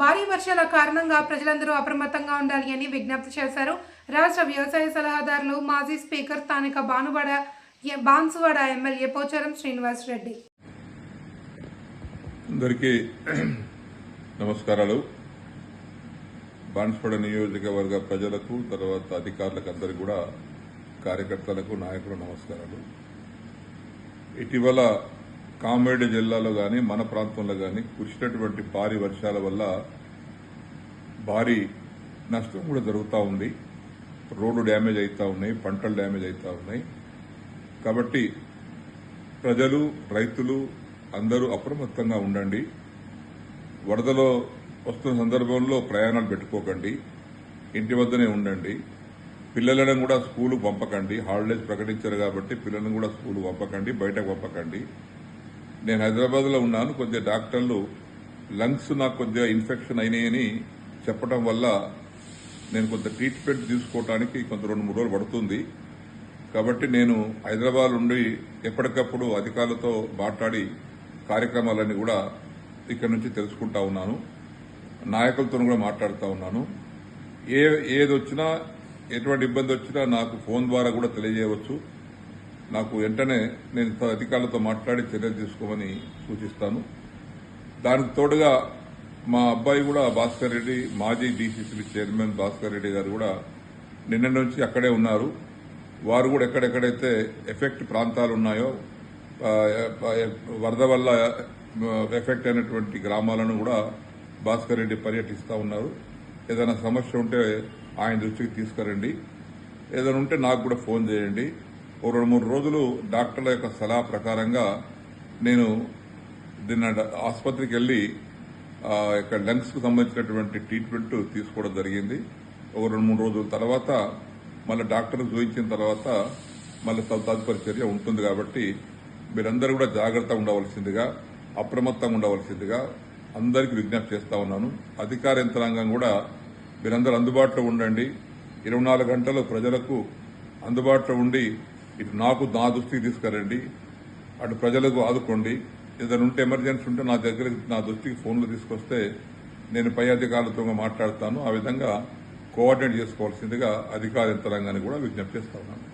భారీ వర్షాల కారణంగా ప్రజలందరూ అప్రమత్తంగా ఉండాలి అని విజ్ఞప్తి చేశారు. రాష్ట్ర వ్యవసాయ సలహాదారులు మాజీ స్పీకర్ స్థానిక బానువాడ బాన్సువాడ ఎమ్మెల్యే పోచారం శ్రీనివాస్ రెడ్డి. అందరికీ నమస్కారాలు. బాన్సువాడ నియోజకవర్గ ప్రజలకు తర్వాత అధికారులకు అందరికీ కూడా కార్యకర్తలకు నాయకులు నమస్కారాలు. ఇటీవల కామారెడ్డి జిల్లాలో కానీ మన ప్రాంతంలో కానీ కురిసినటువంటి భారీ వర్షాల వల్ల భారీ నష్టం కూడా జరుగుతూ ఉంది. రోడ్డు డ్యామేజ్ అవుతా ఉన్నాయి పంటలు డ్యామేజ్ అవుతా ఉన్నాయి. కాబట్టి ప్రజలు రైతులు అందరూ అప్రమత్తంగా ఉండండి. వరదలో వస్తున్న సందర్భంలో ప్రయాణాలు పెట్టుకోకండి. ఇంటి వద్దనే ఉండండి. పిల్లలను కూడా స్కూలు పంపకండి. హాలిడేస్ ప్రకటించారు కాబట్టి పిల్లలను కూడా స్కూలు పంపకండి బయటకు పంపకండి. నేను హైదరాబాద్లో ఉన్నాను. కొద్దిగా డాక్టర్లు లంగ్స్ నాకు కొద్దిగా ఇన్ఫెక్షన్ అయినాయని చెప్పడం వల్ల నేను కొంత ట్రీట్మెంట్ తీసుకోవడానికి కొంత రెండు మూడు రోజులు పడుతుంది. కాబట్టి నేను హైదరాబాద్ నుండి ఎప్పటికప్పుడు అధికారులతో మాట్లాడి కార్యక్రమాలన్నీ కూడా ఇక్కడ నుంచి తెలుసుకుంటా ఉన్నాను. నాయకులతో కూడా మాట్లాడుతూ ఉన్నాను. ఏ ఏది వచ్చినా ఎటువంటి ఇబ్బంది వచ్చినా నాకు ఫోన్ ద్వారా కూడా తెలియజేయవచ్చు. నాకు వెంటనే నేను అధికారులతో మాట్లాడి చర్యలు తీసుకోమని సూచిస్తాను. దానికి తోడుగా మా అబ్బాయి కూడా భాస్కర్ రెడ్డి మాజీ డీసీసీ చైర్మన్ భాస్కర్ రెడ్డి గారు కూడా నిన్న నుంచి అక్కడే ఉన్నారు. వారు కూడా ఎక్కడెక్కడైతే ఎఫెక్ట్ ప్రాంతాలు ఉన్నాయో వరద వల్ల ఎఫెక్ట్ అయినటువంటి గ్రామాలను కూడా భాస్కర్ రెడ్డి పర్యటిస్తూ ఉన్నారు. ఏదైనా సమస్య ఉంటే ఆయన దృష్టికి తీసుకురండి. ఏదైనా ఉంటే నాకు కూడా ఫోన్ చేయండి. ఓ రెండు మూడు రోజులు డాక్టర్ల యొక్క సలహా ప్రకారంగా నేను నిన్న ఆసుపత్రికి వెళ్ళి ఇక్కడ లంగ్స్కు సంబంధించినటువంటి ట్రీట్మెంట్ తీసుకోవడం జరిగింది. ఒక రెండు మూడు రోజుల తర్వాత మళ్ళీ డాక్టర్ చూపించిన తర్వాత మళ్ళీ తదుపరి చర్య ఉంటుంది కాబట్టి మీరందరూ కూడా జాగ్రత్తగా ఉండవలసిందిగా అప్రమత్తంగా ఉండవలసిందిగా అందరికీ విజ్ఞప్తి చేస్తా ఉన్నాను. అధికార యంత్రాంగం కూడా మీరందరూ అందుబాటులో ఉండండి. ఇరవై నాలుగు గంటలు ప్రజలకు అందుబాటులో ఉండి ఇటు నాకు నా దృష్టికి తీసుకురండి. అటు ప్రజలకు ఆదుకోండి. ఏదైనా ఉంటే ఎమర్జెన్సీ ఉంటే నా దగ్గరికి నా దృష్టికి ఫోన్లు తీసుకొస్తే నేను పై అధికారులతో మాట్లాడతాను. ఆ విధంగా కోఆర్డినేట్ చేసుకోవాల్సిందిగా అధికార యంత్రాంగాన్ని కూడా విజ్ఞప్తి చేస్తా ఉన్నాను.